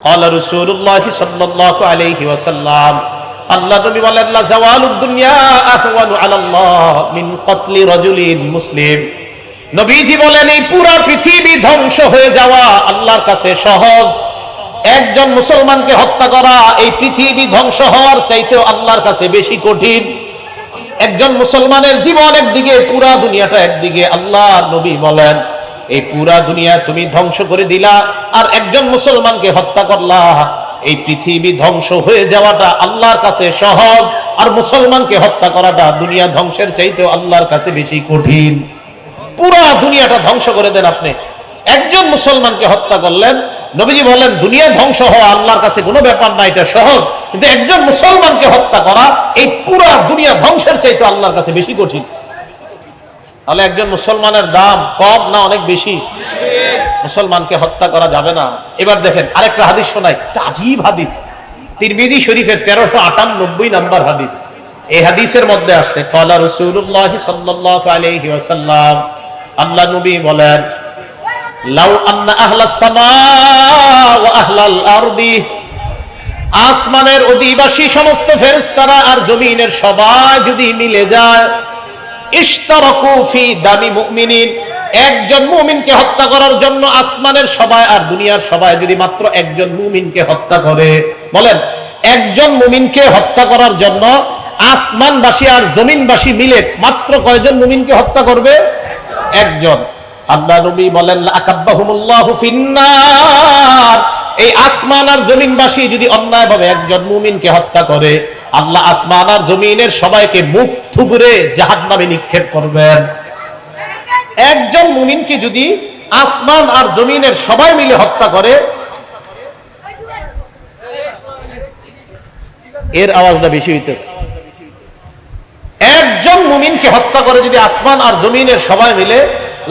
قال رسول الله صلى الله عليه وسلم আল্লাহ নবী বলেন লা জাওয়ালুদ দুনিয়া আহওয়ানু আলাল্লাহ মিন কতলি রাজুলিন মুসলিম নবীজি বলেন এই পুরো পৃথিবী ধ্বংস হয়ে যাওয়া আল্লাহর কাছে সহজ একজন মুসলমানকে হত্যা করা এই পৃথিবী ধ্বংস হওয়ার চাইতেও আল্লাহর কাছে বেশি কঠিন একজন মুসলমানের জীবন একদিকে পুরা দুনিয়াটা একদিকে আল্লাহ নবী বলেন এই পুরা দুনিয়া তুমি ধ্বংস করে দিলা, আর একজন মুসলমানকে হত্যা করলা। এই পৃথিবী ধ্বংস হয়ে যাওয়াটা আল্লাহর কাছে সহজ, আর মুসলমানকে হত্যা করাটা দুনিয়া ধ্বংসের চাইতেও আল্লাহর কাছে বেশি কঠিন। পুরা দুনিয়াটা ধ্বংস করে দেন আপনি। একজন মুসলমানকে হত্যা করলেন, নবীজি বলেন দুনিয়া ধ্বংস হওয়া আল্লাহর কাছে কোনো ব্যাপার না, এটা সহজ। কিন্তু একজন মুসলমানকে হত্যা করা, এই পুরা দুনিয়া ধ্বংসের চাইতে আল্লাহর কাছে বেশি কঠিন। তাহলে একজন মুসলমানের দাম কম না অনেক বেশি? মুসলমানকে হত্যা করা যাবে না। এবার দেখেন, আরেকটা হাদিস শোনাই। আজীব হাদিস। তিরমিজি শরীফের তেরোশো আটানব্বই নাম্বার হাদিস। এই হাদিসের মধ্যে আসছে কলা রসুল্লাহ সাল্লাহ আলাইহি ওয়াসাল্লাম। আল্লাহ নবী বলেন, লাউ আন্না আহলাস সামা ওয়া আহলাল আরদি। আসমানের অধিবাসী সমস্ত ফেরেশতারা আর জমিনের সবাই যদি মিলে যায় ইশতারাকু দামি মুমিনিন। একজন মুমিনকে হত্যা করার জন্য আসমানের সবাই আর দুনিয়ার সবাই যদি মাত্র একজন মুমিনকে হত্যা করে, বলেন, একজন মুমিনকে হত্যা করার জন্য আসমানবাসী আর জমিনবাসী মিলে মাত্র কয়জন মুমিনকে হত্যা করবে? একজন। আল্লাহ নবী বলেন আকাব্বাহুমুল্লাহু ফিন্নার। এই আসমান আর জমিনবাসী যদি অন্যায়ভাবে একজন মুমিনকে হত্যা করে আল্লাহ আসমান আর জমিনের সবাইকে মুখ থুবড়ে জাহান্নামে নিক্ষেপ করবেন। একজন মুমিনকে যদি আসমান আর জমিনের সবাই মিলে হত্যা করে, এর আওয়াজটা বেশি হইতেছে। একজন মুমিনকে হত্যা করে যদি আসমান আর জমিনের সবাই মিলে,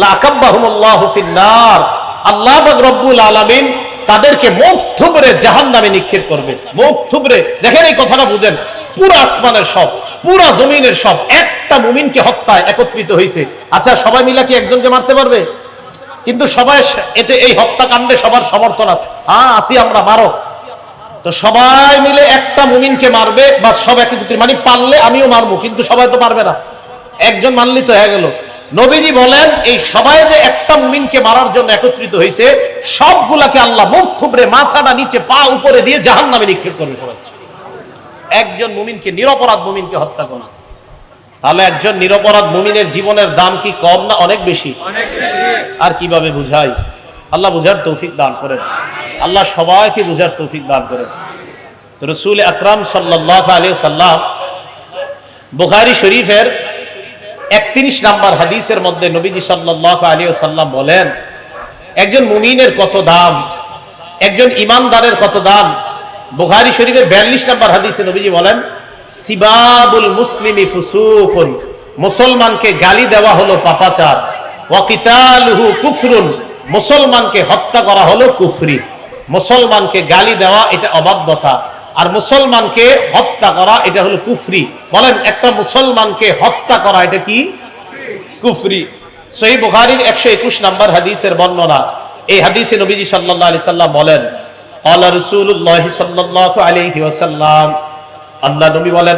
লাকাব্বাহুমুল্লাহু আল্লাহ রব্বুল আলামিন তাদেরকে মুখ থুবড়ে জাহান্নামে নিক্ষেপ করবে। মুখ থুবড়ে, দেখেন এই কথাটা বুঝেন, পুরো আসমানের সব, পুরো জমিনের সব, একটা মুমিনকে হত্যায় একত্রিত হয়েছে আচ্ছা সবাই মিলে কি একজনকে মারতে পারবে? কিন্তু সবাই এতে এই হত্যাকাণ্ডে সবার সমর্থন আছে। হ্যাঁ আসি আমরা, মারো। তো সবাই মিলে একটা মুমিনকে মারবে বা সব একত্রিত। মানে পারলে আমিও মারবো, কিন্তু সবাই তো পারবে না। একজন মানলি তো হয়ে গেল। নবীজি বলেন এই সবাই যে একটা মুমিনকে মারার জন্য একত্রিত হয়েছে সবগুলাকে আল্লাহ মুখ থুবড়ে মাথাটা নিচে পা উপরে দিয়ে জাহান নামে নিক্ষেপ করবে সবাই। একজন মুমিনকে নিরপরাধ মুমিনকে হত্যা করা। তাহলে একজন নিরপরাধ মুমিনের জীবনের দাম কি কম না অনেক বেশি? আর কীভাবে বুঝাই? আল্লাহ বুঝার তৌফিক দান করেন। আল্লাহ সবাইকে বুঝার তৌফিক দান করেন। রসুল আকরাম সাল্লাহ আলী সাল্লাম বুখারি শরীফের একত্রিশ নাম্বার হাদিসের মধ্যে নবীজি সাল্লাহ আলী সাল্লাম বলেন, একজন মুমিনের কত দাম? একজন ইমানদারের কত দাম? বুখারি শরীফের বিয়াল্লিশ নাম্বার হাদিসে নবীজি বলেন, সিবাবুল মুসলিমি ফুসুকুন, মুসলমানকে গালি দেওয়া হলো পাপাচার। ওয়াকিতালুহু কুফরুন, মুসলমানকে হত্যা করা হলো কুফরি। মুসলমানকে গালি দেওয়া এটা অবাধ্যতা। আর মুসলমানকে হত্যা করা, এটা হলো কুফরি। বলেন, একটা মুসলমানকে হত্যা করা, এটা কি? কুফরি। সহি বুখারীর একশো একুশ নাম্বার হাদিসের বর্ণনা। এই হাদিসে নবীজি সাল্লাহ আলি সাল্লাম বলেন আল্লাহ রসুল্লাহ সাল্লাহ আল্লাহ নবী বলেন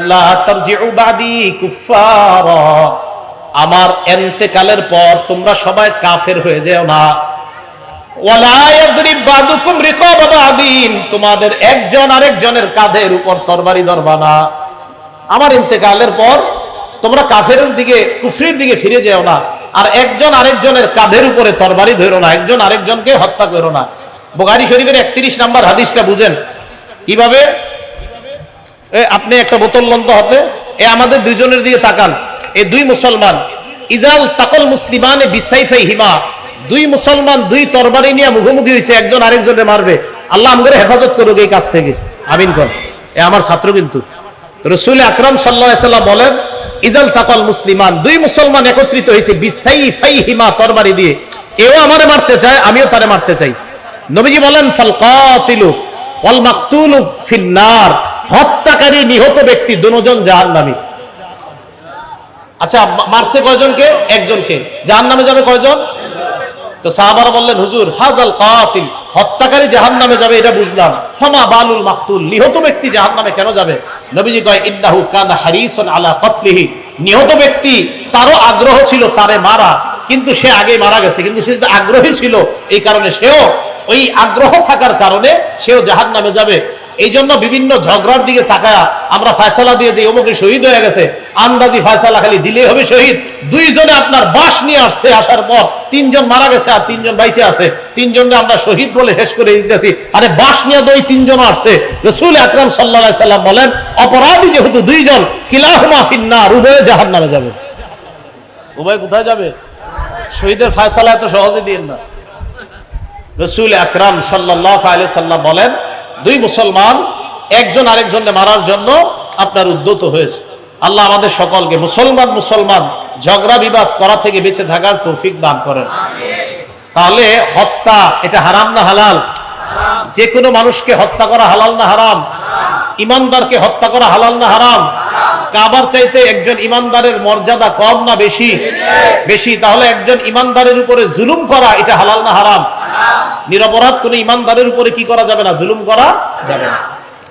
আমার এন্তেকালের পর তোমরা সবাই কাফের হয়ে যেও না। তোমাদের একজন আরেকজনের কাঁধের উপর তরবারি ধরবা না। আমার ইন্তেকালের পর তোমরা কাফের দিকে, কুফরির দিকে ফিরে যেও না। আর একজন আরেকজনের কাঁধের উপরে তরবারি ধরো না। একজন আরেকজনকে হত্যা করো না। বোগারি শরীফের একত্রিশ নাম্বার হাদিসটা বুঝেন। কীভাবে? আপনি একটা বোতল লন্ত হাতে, এ, আমাদের দুইজনের দিকে তাকান। এ, দুই মুসলমান। ইজাল তাকল মুসলিমানে বিসাইফাই হিমা দুই মুসলমান, দুই তরবারি নিয়ে মুখোমুখি হয়েছে একজন আরেকজনের মারবে। আল্লাহ আমাদের হেফাজত করুক এই কাজ থেকে। আমিন কর। এ আমার ছাত্র কিন্তু। রসুল আকরম সাল্লাহ বলেন, ইজাল তাকল মুসলিমান দুই মুসলমান একত্রিত হয়েছে বিসাইফাই হিমা তরবারি দিয়ে। এও আমারে মারতে চায়, আমিও তারে মারতে চাই। নবীজি বলেন, ফাল কাতিলু ওয়াল মাকতুলু ফিন্নার হত্যাকারী নিহত ব্যক্তি দুজন জাহান্নামী। আচ্ছা মারছে কয়জনকে? একজনকে। জাহান্নামে যাবে কয়জন? তো সাহাবারা বললেন, হুজুর, হাজাল কাতিল, হত্যাকারী জাহান নামে যাবে, এটা বুঝলাম। ফামা বালুল মাকতুল, নিহত ব্যক্তি জাহান নামে কেন যাবে? নবীজি কয়, ইন্নাহু কানা হারিসন আলা কতলিহি নিহত ব্যক্তি তারও আগ্রহ ছিল তারে মারা, কিন্তু সে আগে মারা গেছে, কিন্তু সে আগ্রহী ছিল, এই কারণে সেও ওই আগ্রহ থাকার কারণে সেও জাহান নামে যাবে। এই জন্য বিভিন্ন ঝগড়ার দিকে তাকায়া আমরা ফয়সালা দিয়ে দিই অমুকে শহীদ হয়ে গেছে, আন্দাজি ফয়সালা খালি দিলেই হবে শহীদ। দুইজনে আপনার বাস নিয়ে আসছে, আসার পর তিনজন মারা গেছে আর তিনজন বাইচে আছে। তিনজনকে আমরা শহীদ বলে শেষ করে দিতেছি। আরে বাস নিয়ে দুই তিনজন আসছে। রসুল আকরাম সাল্লাহ সাল্লাম বলেন, অপরাধী যেহেতু দুইজন, কিলাহুমা ফিন্নার, উভয়ে জাহান নামে যাবে। উভয় কোথায় যাবে? শহীদের ফয়সালা এত সহজে দিন না। রসুল আকরাম সাল্লাহ আলি সাল্লাম বলেন দুই মুসলমান, একজন আরেকজনকে মারার জন্য আপনার উদ্যত হয়েছে। আল্লাহ আমাদের সকলকে মুসলমান মুসলমান, ঝগড়া বিবাদ করা থেকে বেঁচে থাকার তৌফিক দান করেন। তাহলে হত্যা, এটা হারাম না হালাল? যে কোনো মানুষকে হত্যা করা হালাল না হারাম? ইমানদারকে হত্যা করা হালাল না হারাম? কাবার চাইতে একজন ইমানদারের মর্যাদা কম না বেশি? বেশি, তাহলে একজন ইমানদারের উপরে জুলুম করা এটা হালাল না হারাম? নিরপরাধ কোন ইমানদারের উপরে কি করা যাবে না? জুলুম করা যাবে না।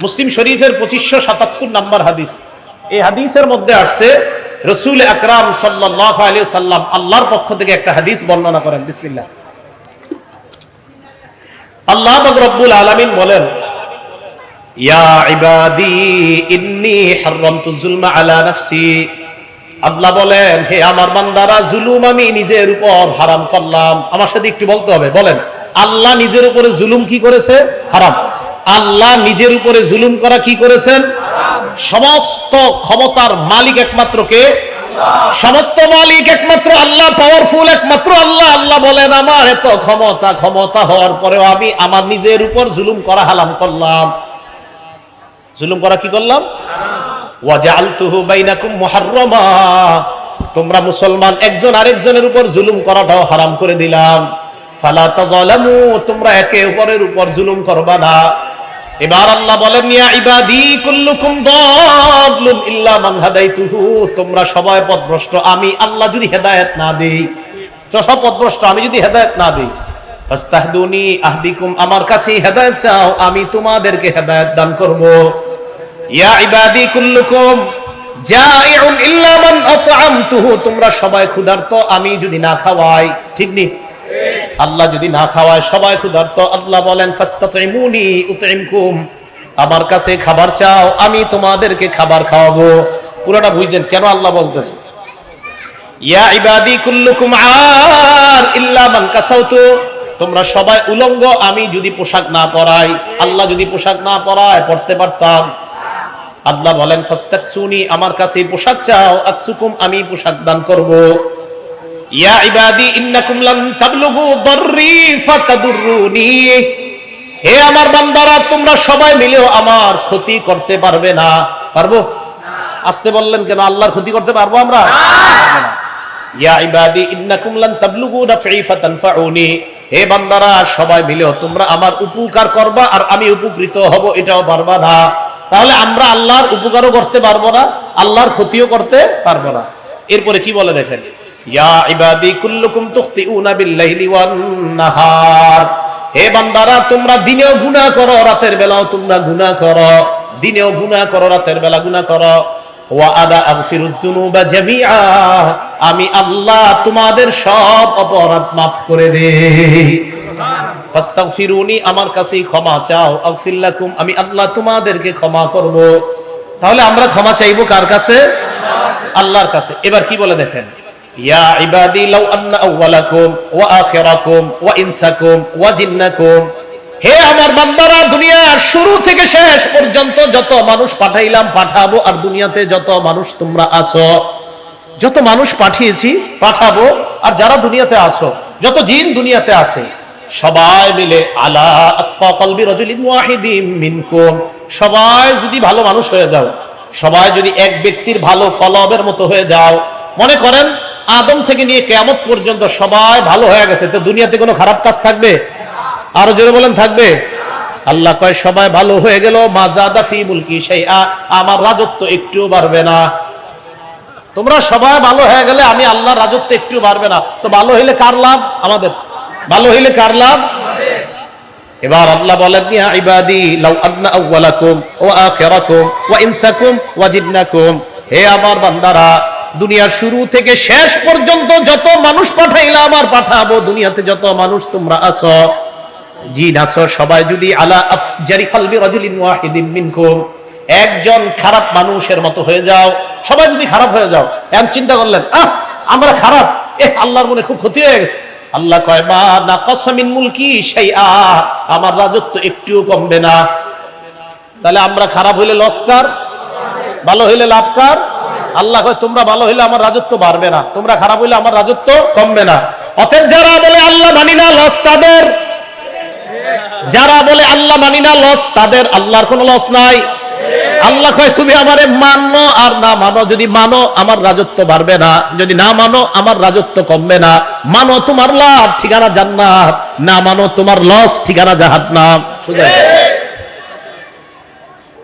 মুসলিম শরীফের পঁচিশশো সাতাত্তর নাম্বার হাদিস। এই হাদিসের মধ্যে আসছে, রসুল আকরাম সাল্লাহ আলী সাল্লাম আল্লাহর পক্ষ থেকে একটা হাদিস বর্ণনা করেন। বিসমিল্লাহ। আল্লাহ রব্বুল আলামিন বলেন, ইয়া ইবাদি, ইন্নী হারামতু যুলমা আলা নাফসি। আল্লাহ বলেন, হে আমার বান্দারা, জুলুম আমি নিজের উপর হারাম করলাম। আমার সাথে একটু বলতে হবে, বলেন। আল্লাহ নিজের উপরে জুলুম কি করেছে? হারাম। আল্লাহ নিজের উপরে জুলুম করা কি করেছেন? সমস্ত ক্ষমতার মালিক একমাত্র কে? সমস্ত মালিক একমাত্র আল্লাহ পাওয়ারফুল একমাত্র আল্লাহ। আল্লাহ বলেন, আমার এত ক্ষমতা ক্ষমতা হওয়ার পরেও আমি আমার নিজের উপর জুলুম করা হালাম করলাম। জুলুম করা কি করলাম? তোমরা মুসলমান, একজন আরেকজনের উপর জুলুম করাটাও হারাম করে দিলাম। ফালা তোমরা একে অপরের উপর জুলুম করবা না। এবার আল্লাহ বলেন, ইয়া ইবাদি কুল্লুকুম ইল্লা মান হাদাইতুহু। তোমরা সবাই পথভ্রষ্ট, আমি আল্লাহ যদি হেদায়েত না দেই সব পথভ্রষ্ট, আমি যদি হেদায়েত না দেই, ফাস্তাহদুনি আহদিকুম, আমার কাছে হেদায়েত চাও, আমি তোমাদেরকে হেদায়েত দান করব। ইয়া ইবাদি কুল্লুকুম জাইউন ইল্লা মান আতআমতুহু, তোমরা সবাই ক্ষুধার্ত, আমি যদি না খাওয়াই, ঠিক নি আল্লাহ যদি না খাওয়ায় সবাই ক্ষুধার্ত। আল্লাহ বলেন আমার কাছে খাবার চাও, আমি তোমাদেরকে খাবার খাওয়াবো। পুরোটা বুঝছেন? কেন আল্লাহ বলতেছে? ইয়া ইবাদি কুল্লুকুম আর ইল্লা মান কাসাউতু। তোমরা সবাই উলঙ্গ, আমি যদি পোশাক না পরাই, আল্লাহ যদি পোশাক না পরায় পড়তে পারতাম। আল্লাহ বলেন, ফাস্তাকসুনি, আমার কাছে পোশাক চাও, আকসুকুম, আমি পোশাক দান করব। হে আমার বান্দারা, তোমরা সবাই মিলেও আমার ক্ষতি করতে পারবে না। পারব? আসতে বললেন কেন? আল্লাহর ক্ষতি করতে পারব আমার উপকার করবা আর আমি উপকৃত হব, এটাও পারবা না। তাহলে আমরা আল্লাহর উপকারও করতে পারব না, আল্লাহর ক্ষতিও করতে পারব না। এরপরে কি বলে দেখেন? তোমরা দিনেও গুনাহ করো, রাতের বেলাও তোমরা গুনাহ করো। দিনেও গুনাহ করো, রাতের বেলা গুনাহ করো। আমি আল্লাহ তোমাদের সব অপরাধ মাফ করে দেই। ফাস্তাগফিরুনি, আমার কাছেই ক্ষমা চাও। আগফির লাকুম, আমি আল্লাহ তোমাদেরকে ক্ষমা করব। তাহলে আমরা ক্ষমা চাইব কার কাছে? আল্লাহর কাছে। এবার কি বলে দেখেন? ইয়া ওয়া ওয়া হে আমার শুরু থেকে শেষ পর্যন্ত যত মানুষ পাঠাইলাম, পাঠাবো, আর দুনিয়াতে যত মানুষ তোমরা আছো, যত মানুষ পাঠিয়েছি, পাঠাবো, আর যারা দুনিয়াতে আছো, যত জিন দুনিয়াতে আছে, সবাই মিলে আলা মিনকুম। সবাই যদি ভালো মানুষ হয়ে যাও, সবাই যদি এক ব্যক্তির ভালো কলবের মতো হয়ে যাও, মনে করেন আদম থেকে নিয়ে কেয়ামত পর্যন্ত সবাই ভালো হয়ে গেছে। তো দুনিয়াতে কোনো খারাপ কাজ থাকবে? আরও জোরে বলেন, থাকবে? আল্লাহ কয়, সবাই ভালো হয়ে গেল সেই আমার রাজত্ব একটুও বাড়বে না। তোমরা সবাই ভালো হয়ে গেলে আমি আল্লাহ রাজত্ব একটু বাড়বে না। তো ভালো হইলে কার লাভ? আমাদের। ভালো হইলে কার লাভ? এবার আল্লাহ বলেন, ইয়া ইবাদি ওয়া ইনসাকুম হে আমার বান্দারা দুনিয়ার শুরু থেকে শেষ পর্যন্ত যত মানুষ পাঠাইলাম আর পাঠাবো দুনিয়াতে যত মানুষ তোমরা আছো, জিন আছো, সবাই যদি আলা আফজারি কলবি রাজুলিন ওয়াহিদিন মিনকুম, একজন খারাপ মানুষের মতো হয়ে যাও, সবাই যদি খারাপ হয়ে যাও এমন চিন্তা করলেন, আহ, আমরা খারাপ এ আল্লাহর মনে খুব ক্ষতি হয়ে গেছে। আল্লাহ কয়, মা না কসমিন মুলকি সেই আমার রাজত্ব একটুও কমবে না। তাহলে আমরা খারাপ হইলে লস্কার ভালো হইলে লাভকার আল্লাহ কয়, তোমরা ভালো হইলে আমার রাজত্ব বাড়বে না। তোমরা খারাপ হইলে আমার রাজত্ব কমবে না। অতএব যারা বলে আল্লাহ মানি না লস তাদের। যারা বলে আল্লাহ মানি না লস তাদের। আল্লাহর কোনো লস নাই। আল্লাহ কয়, তুমি আমারে মানো আর না মানো। যদি মানো, আমার রাজত্ব বাড়বে না। যদি না মানো, আমার রাজত্ব কমবে না। মানো তোমার লাভ, ঠিকানা জান্নাত। না মানো তোমার লস ঠিকানা জাহান্নাম। সোজা।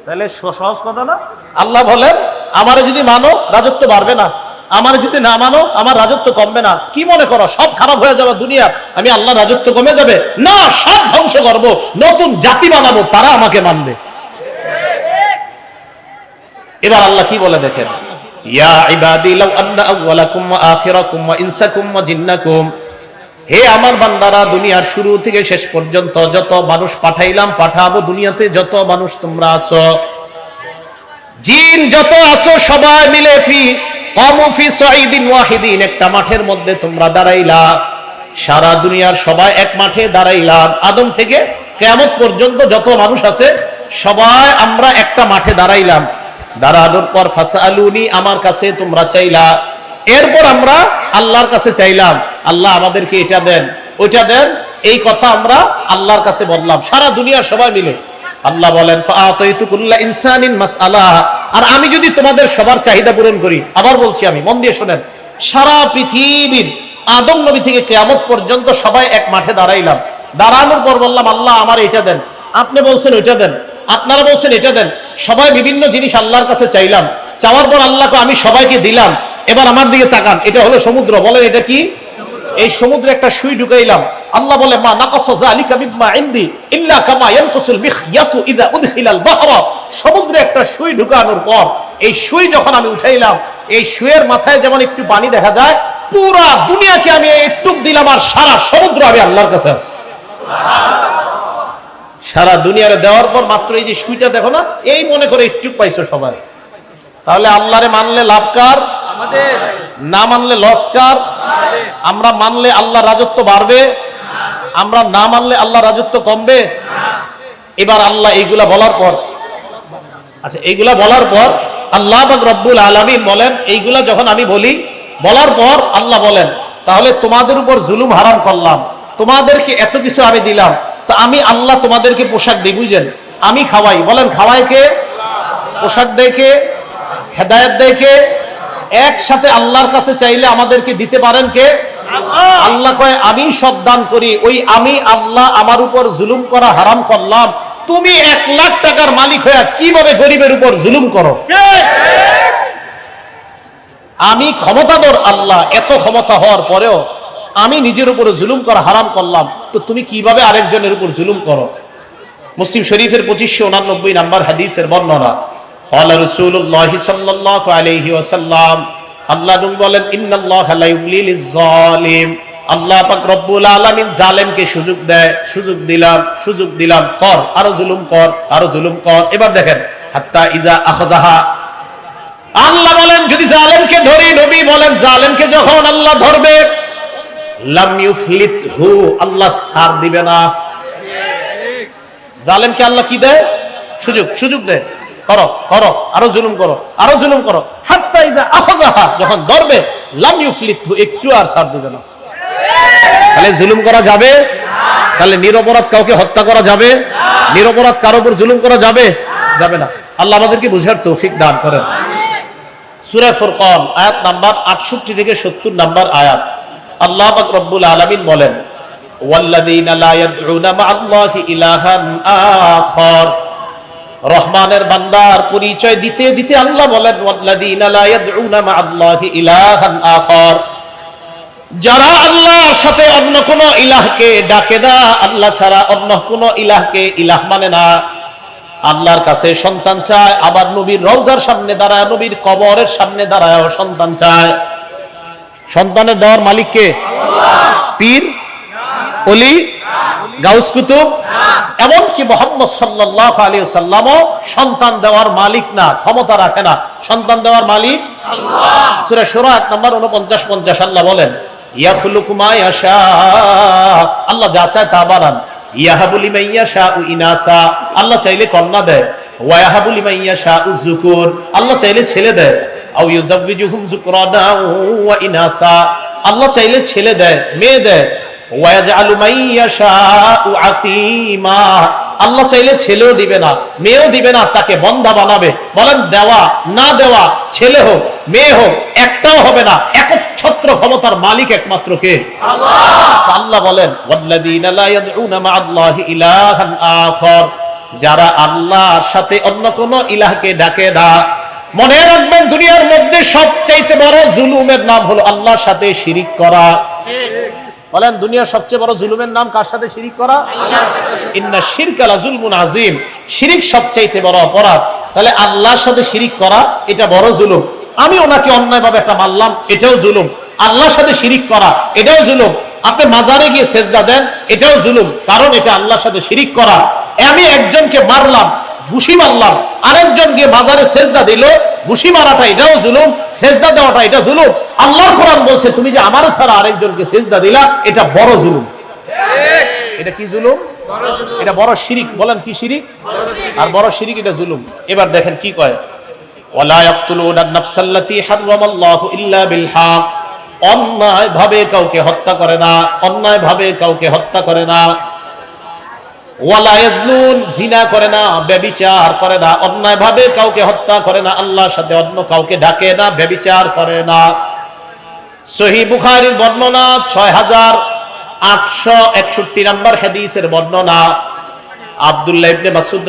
তাহলে সহজ কথা না? আল্লাহ বলেন আমারে যদি মানো রাজত্ব বাড়বে না। আমার যদি না মানো আমার রাজত্ব কমবে না। কি মনে করো সব খারাপ হয়ে যাবে দুনিয়া আমি আল্লাহ রাজত্ব কমে যাবে? না সব ধ্বংস করব। নতুন জাতি বানাবো তারা আমাকে মানবে। এবার আল্লাহ কি বলে দেখেন? ইয়া ইবাদি লাউ আন্না আউওয়ালাকুম ওয়া আখিরাকুম ওয়া ইনসাকুম ওয়া জিন্নাকুম। হে আমার বান্দারা, দুনিয়ার শুরু থেকে শেষ পর্যন্ত যত মানুষ পাঠাইলাম, পাঠাবো দুনিয়াতে যত মানুষ তোমরা আছো। জিন যত আছো, সবাই মিলে ফি কমু ফি সাইদিন ওয়াহিদিন, একটা মাঠের মধ্যে তোমরা দাঁড়াইলা। সারা দুনিয়ার সবাই এক মাঠে দাঁড়াইলাম আদম থেকে কেয়ামত পর্যন্ত যত মানুষ আছে, সবাই আমরা একটা মাঠে দাঁড়াইলাম। দাঁড়ানোর পর ফাসালুনি আমার কাছে তোমরা চাইলা। এরপর আমরা আল্লাহর কাছে চাইলাম। আল্লাহ আমাদেরকে এটা দেন, ওইটা দেন, এই কথা আমরা আল্লাহর কাছে বললাম। সারা দুনিয়ার সবাই মিলে। আল্লাহ বলেন আর আমি যদি তোমাদের সবার চাহিদা পূরণ করি, আবার বলছি আমি, মন দিয়ে শুনেন, সারা পৃথিবীর আদম নবী থেকে কিয়ামত পর্যন্ত সবাই এক মাঠে দাঁড়াইলাম। দাঁড়ানোর পর বললাম, আল্লাহ আমার এটা দেন। আপনি বলছেন, ওইটা দেন। আপনারা বলছেন, এটা দেন। সবাই বিভিন্ন জিনিস আল্লাহর কাছে চাইলাম। চাওয়ার পর আল্লাহকে আমি সবাইকে দিলাম। এবার আমার দিকে তাকান, এটা হলো সমুদ্র। বলেন, এটা কি? এই সমুদ্রে একটা সুই ঢুকাইলাম। আল্লাহ বলে, মা নাকাস যালিকা মিম্মা ইনদি, ইল্লা কামা ইয়ানকুসুল মিখয়াতু ইযা উদখিলাল বাহরা। সমুদ্রে একটা সুই ঢুকানোর পর, এই সুই যখন আমি উঠাইলাম, এই সুইয়ের মাথায় যেমন একটু পানি দেখা যায়, পুরা দুনিয়াকে আমি একটু দিলাম আর সারা সমুদ্র আমি আল্লাহর কাছে সারা দুনিয়ারে দেওয়ার পর মাত্র এই যে সুইটা দেখো না, এই মনে করে একটু পাইছো সবাই। তাহলে আল্লাহরে মানলে লাভ কার? লাভকার না মানলে লস্কার আমরা মানলে আল্লাহ রাজত্ব বাড়বে। আমরা না মানলে আল্লাহ রাজত্ব কমবে। এবার আল্লাহ এইগুলা বলার পর আচ্ছা এইগুলা বলার পর আল্লাহ রব্বুল আলামিন বলেন, এইগুলা যখন আমি বলি, বলার পর আল্লাহ বলেন, তাহলে তোমাদের উপর জুলুম হারাম করলাম। তোমাদেরকে এত কিছু আমি দিলাম। তো আমি আল্লাহ তোমাদেরকে পোশাক দিই বুঝছেন আমি খাওয়াই। বলেন খাওয়াই কে? পোশাক কে? হেদায়ত দেয় কে? একসাথে আল্লাহর কাছে চাইলে আমাদেরকে দিতে পারেন কে? আল্লাহ। কয় আমি সব দান করি। ওই আমি আল্লাহ আমার উপর জুলুম করা হারাম করলাম। তুমি এক লাখ টাকার মালিক হয়ে কীভাবে গরিবের উপর জুলুম করো? আমি ক্ষমতাধর আল্লাহ এত ক্ষমতা হওয়ার পরেও আমি নিজের উপরে জুলুম করা হারাম করলাম। তো তুমি কীভাবে আরেকজনের উপর জুলুম করো? মুসলিম শরীফের পঁচিশশো উনানব্বই নাম্বার হাদিসের বর্ণনা। قال رسول الله صلى الله عليه وسلم আল্লাহ নবী বলেন ইন্নাল্লাহ লা ইউমলি লিজ-জালিম আল্লাহ পাক রব্বুল আলামিন জালেমকে সুযোগ দেয় সুযোগ দিলাম সুযোগ দিলাম কর আরো জুলুম কর আরো জুলুম কর এবার দেখেন হাত্তা ইজা আখযাহা আল্লাহ বলেন যদি জালেমকে ধরি নবী বলেন জালেমকে যখন আল্লাহ ধরবে লাম ইউফলিতহু আল্লাহ ছাড় দিবে না জালেমকে আল্লাহ কি দেয় সুযোগ সুযোগ দেয় করো করো, আরও জুলুম করো, আরও জুলুম করো। যখন ধরবে একটু আর ছাড় দিবে না। তাহলে জুলুম করা যাবে? তাহলে নিরপরাধ কাউকে হত্যা করা যাবে? নিরপরাধ কারও উপর জুলুম করা যাবে? যাবে না। আল্লাহ আমাদেরকে বুঝার তৌফিক দান করেন। সূরা ফুরকান, আয়াত নাম্বার 68 থেকে 70 নাম্বার আয়াত। আল্লাহ রব্বুল আলামিন বলেন, ওয়াল্লাযীনা লা ইয়াদউনা মা'আল্লাহি ইলাহান আখার। রহমানের বান্দার পরিচয় দিতে দিতে আল্লাহ বলেন যারা আল্লাহর সাথে অন্য কোন ইলাহকে ডাকে না, আল্লাহ ছাড়া অন্য কোন ইলাহকে ইলাহ মানে না। আল্লাহর কাছে সন্তান চায়, আবার নবীর রওজার সামনে দাঁড়ায়, নবীর কবরের সামনে দাঁড়ায় সন্তান চায়। সন্তানের দেওয়ার মালিককে পীর? অলি গাউস কুতুব? এমনকি মোহাম্মদ সাল্লাহ আলী সাল্লামও সন্তান দেওয়ার মালিক না ক্ষমতা রাখে না। সন্তান দেওয়ার মালিক? সুরা সুরা এক নম্বর উনপঞ্চাশ পঞ্চাশ আল্লাহ বলেন ইয়াখলুকুমা ইয়াশা। আল্লাহ যা চায় তা বানান। ইয়াহাবুলি মাইয়াশা উ ইনাসা। আল্লাহ চাইলে কন্যা দেয়। ওয়াহাবুলি মাইয়াশা উ যুকুর। আল্লাহ চাইলে ছেলে দেয়। আও ইউজাউযিজুহুম যুকরানা ওয়া ইনাসা। আল্লাহ চাইলে ছেলে দেয় মেয়ে দেয়। আল্লাহ চাইলে ছেলেও দিবে না মেয়েও দিবে না তাকে বন্ধা বানাবে। বলেন দেওয়া না দেওয়া ছেলে হোক মেয়ে হোক একটাও হবে না একচ্ছত্র ক্ষমতার মালিক একমাত্র কে? আল্লাহ! বলেন যারা আল্লাহর সাথে অন্য কোন ইলাহকে ডাকে না। মনে রাখবেন দুনিয়ার মধ্যে সবচাইতে বড় জুলুমের নাম হলো আল্লাহর সাথে শিরিক করা। বলেন, দুনিয়ার সবচেয়ে বড় জুলুমের নাম কার সাথে শিরিক করা? ইন্না শিরকা লাজুলমুন আযীম। শিরিক সবচাইতে বড় অপরাধ। তাহলে আল্লাহর সাথে শিরিক করা, এটা বড় জুলুম। আমি ওনাকে অন্যায়ভাবে একটা মারলাম, এটাও জুলুম। আল্লাহর সাথে শিরিক করা, এটাও জুলুম। আপনি মাজারে গিয়ে সেজদা দেন, এটাও জুলুম। কারণ এটা আল্লাহর সাথে শিরিক করা। আমি একজনকে মারলাম ঘুষি মারলাম আরেকজন গিয়ে বাজারে সেজদা দিল ঘুষি মারাটা এটাও জুলুম, সেজদা দেওয়াটা এটা জুলুম। আল্লাহর কোরআন বলছে, তুমি যে আমার ছাড়া আরেকজনকে সেজদা দিলা, এটা বড় জুলুম। এটা কি জুলুম? এটা বড় শিরিক। বলেন কি শিরিক? আর বড় শিরিক এটা জুলুম। এবার দেখেন কি কয়? ওয়ালা ইয়াকতুলুনা আন-নাফসাল্লাতী হারামাল্লাহু ইল্লা বিল হক অন্যায় ভাবে কাউকে হত্যা করে না অন্যায় ভাবে কাউকে হত্যা করে না। জিনা করে না করে না কাউকে হত্যা করে না, আল্লাহর সাথে অন্য কাউকে না করে না। সহি বুখারীর বর্ণনা ছয় হাজার আটশো একষট্টি নম্বর হাদিসের বর্ণনা। আব্দুল্লাহ ইবনে মাসউদ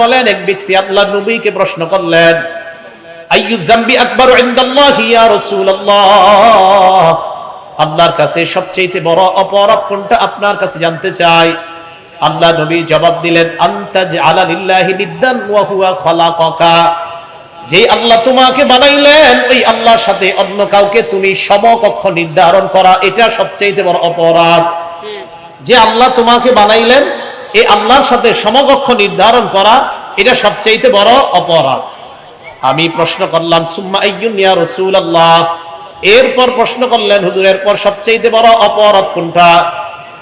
বলেন, এক ব্যক্তি প্রশ্ন করলেন আল্লাহর কাছে সবচেয়ে বড় অপরাধ কোনটা আপনার কাছে জানতে চাই। আল্লাহ নবী জবাব দিলেন আনতাজ আলা লিল্লাহি নিদ্দান যে আল্লাহ তোমাকে বানাইলেন, ওই আল্লাহর সাথে অন্য কাউকে তুমি সমকক্ষ নির্ধারণ করা, এটা সবচেয়ে বড় অপরাধ। যে আল্লাহ তোমাকে বানাইলেন এই আল্লাহর সাথে সমকক্ষ নির্ধারণ করা, এটা সবচেয়ে বড় অপরাধ। আমি প্রশ্ন করলাম, সুম্মা ইয়া রাসূলুল্লাহ? এরপর প্রশ্ন করলেন, হুজুর, এরপর সবচেয়ে বড় অপরাধ কোনটা?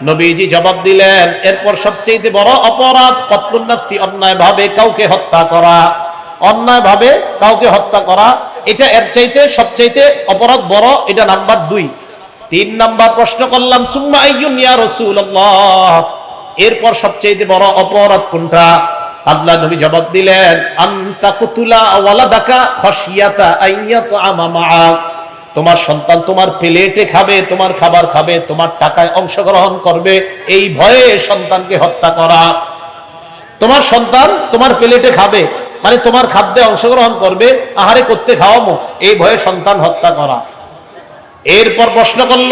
নবীজি জবাব দিলেন, এরপর সবচেয়ে বড় অপরাধ কতলুন্নাফসি অন্যায় ভাবে কাউকে হত্যা করা। অন্যায় ভাবে কাউকে হত্যা করা, এটা এর চাইতে সবচাইতে অপরাধ বড়, এটা নাম্বার দুই। তিন নাম্বার প্রশ্ন করলাম, সুম্মা আইয়ুন ইয়া রাসূলুল্লাহ? এরপর সবচেয়ে বড় অপরাধ কোনটা? আল্লাহ নবী জবাব দিলেন, আন্তা কুতুলা ওয়ালাদাকা খাশিয়াতা আইয়াত আমামা তোমার সন্তান তোমার প্লেটে খাবে, তোমার খাবার খাবে, তোমার টাকায় অংশগ্রহণ করবে, এই ভয়ে সন্তানকে হত্যা করা। তোমার সন্তান তোমার প্লেটে খাবে মানে তোমার খাদ্যে অংশগ্রহণ করবে, আহারে করতে খাওয়ামো, এই ভয়ে সন্তান হত্যা করা। এরপর প্রশ্ন করল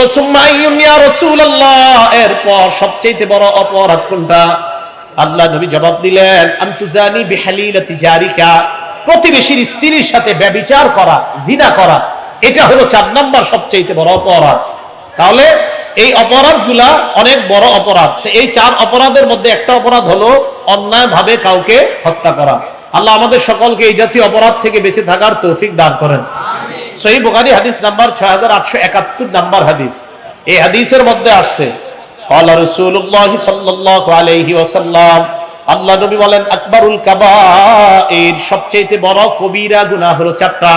এরপর সবচেয়ে বড় অপরাধ কোনটা? আল্লাহ নবী জবাব দিলেন, আনতুজানি বিহালিলাতি জারিকা। প্রতিবেশীর স্ত্রীর সাথে ব্যভিচার করা, জিনা করা। এটা হলো চার নাম্বার সবচেয়ে বড় অপরাধ তাহলে এই অপরাধগুলা অনেক বড় অপরাধ তো এই চার অপরাধের মধ্যে একটা অপরাধ হলো অন্যায় ভাবে কাউকে হত্যা করা আল্লাহ আমাদের সকলকে এই জাতীয় অপরাধ থেকে বেঁচে থাকার তৌফিক দান করেন সহি বুখারী হাদিস নাম্বার ছয় হাজার আটশো একাত্তর নাম্বার হাদিস এই হাদিসের মধ্যে আসছে قال رسول الله صلى الله عليه وسلم আল্লাহ নবী বলেন আকবরুল কাবাইর সবচেয়ে বড় কবিরা গুনাহ হলো চারটা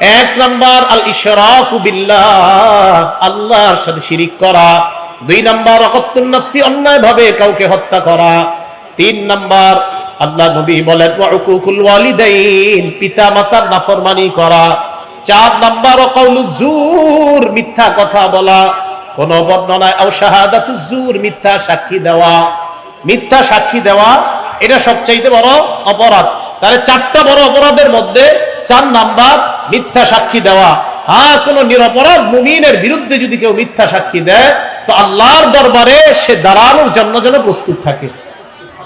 এক নাম্বার আল ইশরাকু বিল্লাহ, আল্লাহর সাথে শিরিক করা। দুই নাম্বার অকত্তুন নাফসি অন্যায় ভাবে কাউকে হত্যা করা। তিন নাম্বার, আল্লাহ নবী বলেন, ওয়াকুকুল ওয়ালিদাইন পিতা মাতার নাফরমানি করা। চার নাম্বার কওলু জুর, মিথ্যা কথা বলা। কোন বর্ণনায়, আও শাহাদাতু জুর, মিথ্যা সাক্ষী দেওয়া। মিথ্যা সাক্ষী দেওয়া, এটা সবচাইতে বড় অপরাধ। তাহলে চারটা বড় অপরাধের মধ্যে চার নাম্বার, মিথ্যা সাক্ষী দেওয়া। হ্যাঁ কোন নিরপরাধ মুমিনের বিরুদ্ধে যদি কেউ মিথ্যা সাক্ষী দেয়, তো আল্লাহর দরবারে সে দাঁড়ানোর জন্য যেন প্রস্তুত থাকে।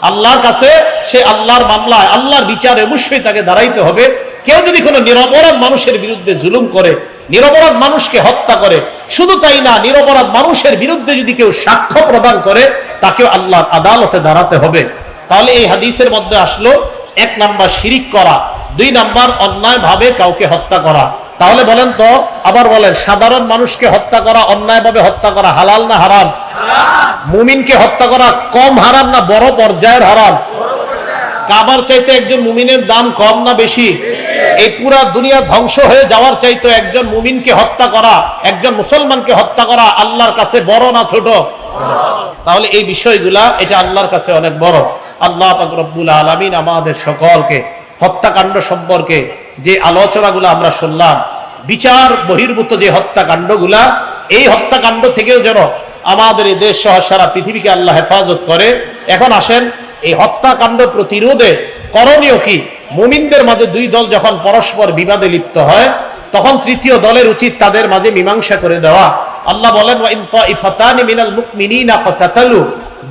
আল্লাহর কাছে সে আল্লাহর মামলায়, আল্লাহর বিচারে অবশ্যই তাকে দাঁড়াইতে হবে। কেউ যদি কোনো নিরপরাধ মানুষের বিরুদ্ধে জুলুম করে, নিরপরাধ মানুষকে হত্যা করে, শুধু তাই না, নিরপরাধ মানুষের বিরুদ্ধে যদি কেউ সাক্ষ্য প্রদান করে, তাকেও আল্লাহর আদালতে দাঁড়াতে হবে। তাহলে এই হাদিসের মধ্যে আসলো, এক নাম্বার শিরিক করা। দুই নাম্বার, অন্যায় ভাবে কাউকে হত্যা করা। তাহলে বলেন তো, আবার বলেন, সাধারণ মানুষকে হত্যা করা অন্যায়ভাবে হত্যা করা হালাল না হারাম? মুমিনকে হত্যা করা কম হারাম না, বড় পর্যায়ের হারাম? কাবার চাইতে একজন মুমিনের দাম কম না বেশি? এই পুরা দুনিয়া ধ্বংস হয়ে যাওয়ার চাইতে একজন মুমিনকে হত্যা করা, একজন মুসলমানকে হত্যা করা আল্লাহর কাছে বড় না ছোট? তাহলে এই বিষয়গুলা, এটা আল্লাহর কাছে অনেক বড়। আল্লাহ পাক আলামিন আমাদের সকলকে হত্যাকাণ্ড সম্পর্কে যে আলোচনাগুলো আমরা শুনলাম, বিচার বহির্ভূত যে হত্যাকাণ্ডগুলা, এই হত্যাকাণ্ড থেকেও যেন আমাদের এই দেশ সহ সারা পৃথিবীকে আল্লাহ হেফাজত করে। এখন আসেন, এই হত্যাকাণ্ড প্রতিরোধে করণীয় কি? মুমিনদের মাঝে দুই দল যখন পরস্পর বিবাদে লিপ্ত হয়, তখন তৃতীয় দলের উচিত তাদের মাঝে মীমাংসা করে দেওয়া। আল্লাহ বলেন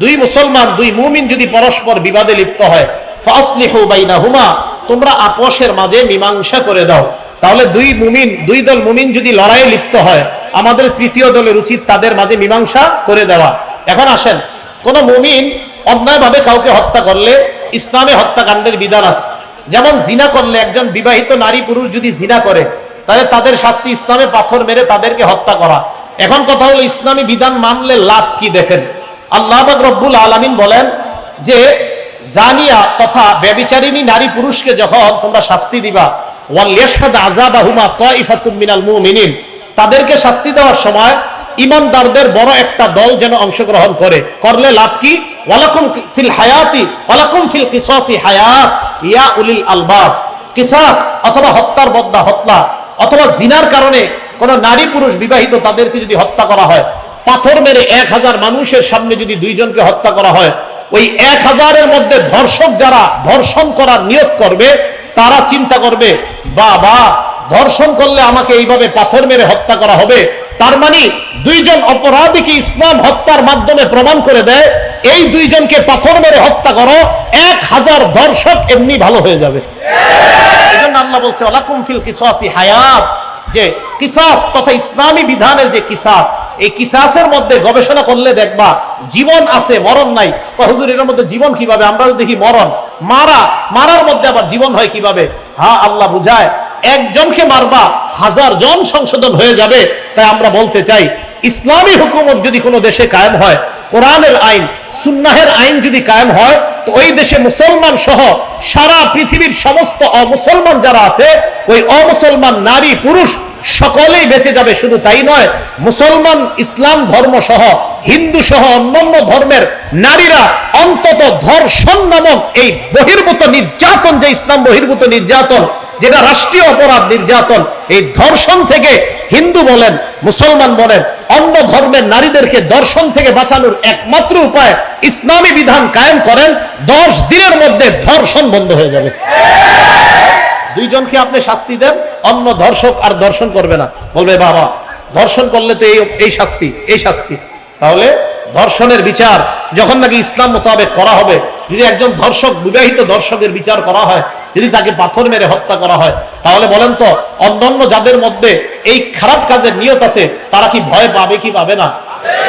দুই মুসলমান, দুই মুমিন যদি পরস্পর বিবাদে লিপ্ত হয়, ফাসলিহু বাইনাহুমা। তোমরা আপোষের মাঝে মীমাংসা করে দাও। তাহলে দুই মুমিন, দুই দল মুমিন যদি লড়াইয়ে লিপ্ত হয়, আমাদের তৃতীয় দলের উচিত তাদের মাঝে মীমাংসা করে দেওয়া। এখন আসেন, কোন মুমিন অন্যায়ভাবে কাউকে হত্যা করলে ইসলামে হত্যাকাণ্ডের বিধান আছে। যেমন জিনা করলে একজন বিবাহিত নারী পুরুষ যদি জিনা করে, তাহলে তাদের শাস্তি ইসলামে পাথর মেরে তাদেরকে হত্যা করা। এখন কথা হলো, ইসলামী বিধান মানলে লাভ কি দেখেন? আল্লাহ রব্বুল আলামিন বলেন যে জানিয়া তথা ব্যবিচারিণী নারী পুরুষকে যখন তোমরা শাস্তি দিবা তাদেরকে শাস্তি দেওয়ার সময় ইমানদারদের বড় একটা দল যেন অংশগ্রহণ করে। করলে লাভ কি? ফিল ফিল ইয়া উলিল আলবাব। কিসাস অথবা হত্যার বদলা, হত্যা অথবা জিনার কারণে কোন নারী পুরুষ বিবাহিত তাদেরকে যদি হত্যা করা হয়, পাথর মেরে এক হাজার মানুষের সামনে যদি দুইজনকে হত্যা করা হয় ওই এক হাজারের মধ্যে ধর্ষক যারা ধর্ষণ করার নিয়োগ করবে, তারা চিন্তা করবে, বাবা, ধর্ষণ করলে আমাকে এইভাবে পাথর মেরে হত্যা করা হবে। তার মানে দুইজন অপরাধীকে ইসলাম হত্যার মাধ্যমে প্রমাণ করে দেয়, এই দুইজনকে পাথর মেরে হত্যা করো, এক হাজার দর্শক এমনি ভালো হয়ে যাবে। আল্লাহ বলছে ওলাকুম ফিল কিসাসি হায়াত। যে কিসাস তথা ইসলামী বিধানের যে কিসাস এই কিসাসের মধ্যে গবেষণা করলে দেখবা জীবন আছে, মরণ নাই। হুজুর, এর মধ্যে জীবন কীভাবে? আমরা দেখি মরণ। মারা, মারার মধ্যে আবার জীবন হয় কীভাবে? হ্যাঁ আল্লাহ বুঝায়, একজনকে মারবা, হাজার জন সংশোধন হয়ে যাবে। তাই আমরা বলতে চাই, ইসলামী হুকুমত যদি কোনো দেশে কায়েম হয়, কোরআনের আইন, সুন্নাহের আইন যদি কায়েম হয়, তো ওই দেশে মুসলমান সহ সারা পৃথিবীর সমস্ত অমুসলমান যারা আছে, ওই অমুসলমান নারী, পুরুষ সকলেই বেঁচে যাবে, শুধু তাই নয়, মুসলমান ইসলাম ধর্ম সহ, হিন্দু সহ, অন্যান্য ধর্মের নারীরা অন্তত ধর্ষণ নামক এই বহির্ভূত নির্যাতন, যে ইসলাম বহির্ভূত নির্যাতন, যেটা রাষ্ট্রীয় অপরাধ নির্যাতন, এই ধর্ষণ থেকে হিন্দু বলেন, মুসলমান বলেন, অন্য ধর্মের নারীদেরকে দর্শন থেকে বাঁচানোর একমাত্র উপায় ইসলামী বিধান কায়েম করেন, দশ দিনের মধ্যে ধর্ষণ বন্ধ হয়ে যাবে। দুইজনকে আপনি শাস্তি দেন, অন্য ধর্ষক আর দর্শন করবে না। বলবে, বাবা ধর্ষণ করলে তো এই শাস্তি এই শাস্তি। তাহলে ধর্ষণের বিচার যখন নাকি ইসলাম মোতাবেক করা হবে, যদি একজন ধর্ষক বিবাহিত দর্শকের বিচার করা হয়, যদি তাকে পাথর মেরে হত্যা করা হয়, তাহলে বলেন তো, অন্যান্য যাদের মধ্যে এই খারাপ কাজের নিয়ত আছে, তারা কি ভয় পাবে, কি পাবে না?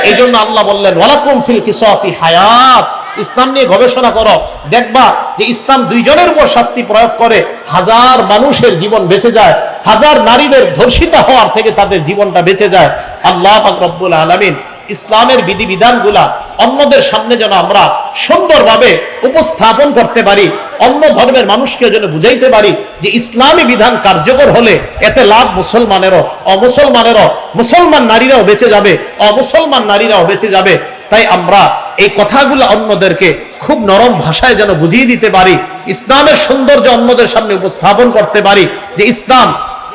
এই জন্য আল্লাহ বললেন, ওয়ালাকুম ফিল কিসাসি হায়াত। ইসলাম নিয়ে গবেষণা করো, দেখবা যে ইসলাম দুইজনের উপর শাস্তি প্রয়োগ করে হাজার মানুষের জীবন বেঁচে যায়, হাজার নারীদের ধর্ষিতা হওয়ার থেকে তাদের জীবনটা বেঁচে যায়। আল্লাহ রব্বুল আলামিন ইসলামের বিধিবিধানগুলা অন্যদের সামনে যেন আমরা সুন্দরভাবে উপস্থাপন করতে পারি, অন্য ধর্মের মানুষকে যেন বুঝাইতে পারি যে ইসলামী বিধান কার্যকর হলে এতে লাভ মুসলমানেরও, অমুসলমানেরও, মুসলমান নারীরাও বেঁচে যাবে, অমুসলমান নারীরাও বেঁচে যাবে। তাই আমরা এই কথাগুলো অন্যদেরকে খুব নরম ভাষায় যেন বুঝিয়ে দিতে পারি, ইসলামের সৌন্দর্য অন্যদের সামনে উপস্থাপন করতে পারি, যে ইসলাম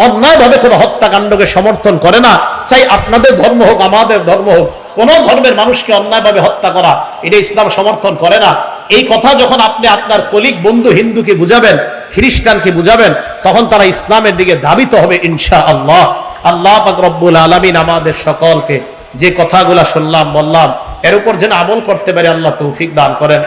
অন্যায়ভাবে কোনো হত্যাকাণ্ডকে সমর্থন করে না। চাই আপনাদের ধর্ম হোক, আমাদের ধর্ম হোক, কোন ধর্মের মানুষকে অন্যায়ভাবে হত্যা করা, এটা ইসলাম সমর্থন করে না। এই কথা যখন আপনি আপনার কলিগ, বন্ধু হিন্দুকে বুঝাবেন, খ্রিস্টানকে বুঝাবেন, তখন তারা ইসলামের দিকে ধাবিত হবে ইনশা আল্লাহ আল্লাহ রব্বুল আলামিন আমাদের সকলকে যে কথাগুলা শুনলাম, বললাম এর উপর যেন আমল করতে পারে আল্লাহ তৌফিক দান করেন।